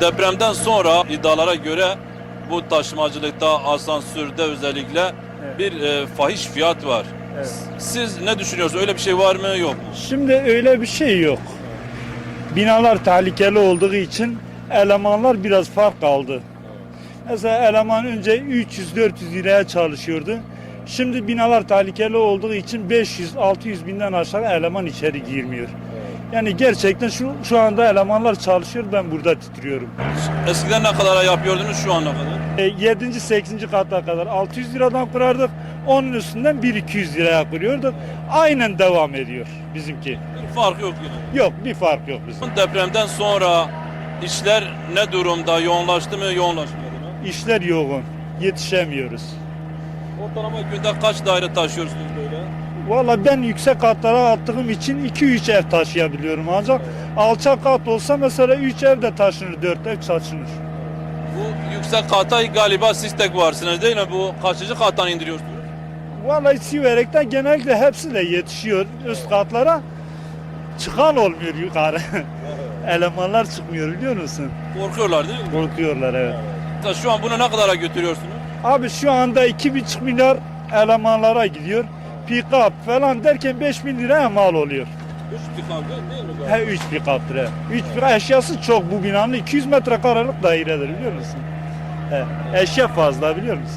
Depremden sonra iddialara göre bu taşımacılıkta, asansörde özellikle Evet. bir e, fahiş fiyat var. Evet. Siz ne düşünüyorsunuz? Öyle bir şey var mı yok mu? Şimdi öyle bir şey yok. Binalar tehlikeli olduğu için elemanlar biraz fark aldı. Mesela eleman önce 300-400 liraya çalışıyordu. Şimdi binalar tehlikeli olduğu için 500-600 binden aşağı eleman içeri girmiyor. Yani gerçekten şu şu anda elemanlar çalışıyor ben burada titriyorum. Eskiden ne kadara yapıyordunuz şu ana kadar? E, 7. 8. kata kadar 600 liradan kurardık. Onun üstünden 1-200 liraya kuruyorduk. Aynen devam ediyor bizimki. Bir fark yok yine. Yok bir fark yok bizim. Depremden sonra işler ne durumda? Yoğunlaştı mı, yoğunlaşmadı mı? İşler yoğun. Yetişemiyoruz. Ortalama günde kaç daire taşıyorsunuz? Valla ben yüksek katlara attığım için 2-3 ev taşıyabiliyorum ancak alçak kat olsa mesela 3 ev de taşınır, 4 ev taşınır. Bu yüksek kata galiba siz tek varsınız değil mi? Bu kaçıncı kattan indiriyorsunuz? Valla Siverek'ten genellikle hepsiyle yetişiyor üst katlara. Çıkan olmuyor yukarı. Elemanlar çıkmıyor biliyor musun? Korkuyorlar değil mi? Korkuyorlar evet. Şu an bunu ne kadara götürüyorsunuz? Abi şu anda 2,5 milyar elemanlara gidiyor. Pick-up falan derken 5 bin liraya mal oluyor. Üç bir kavga değil mi? He 3 pick-up lira. 3 pick eşyası çok bu binanın 200 metrekarelik dairedir biliyor musun? He, eşya fazla biliyor musun?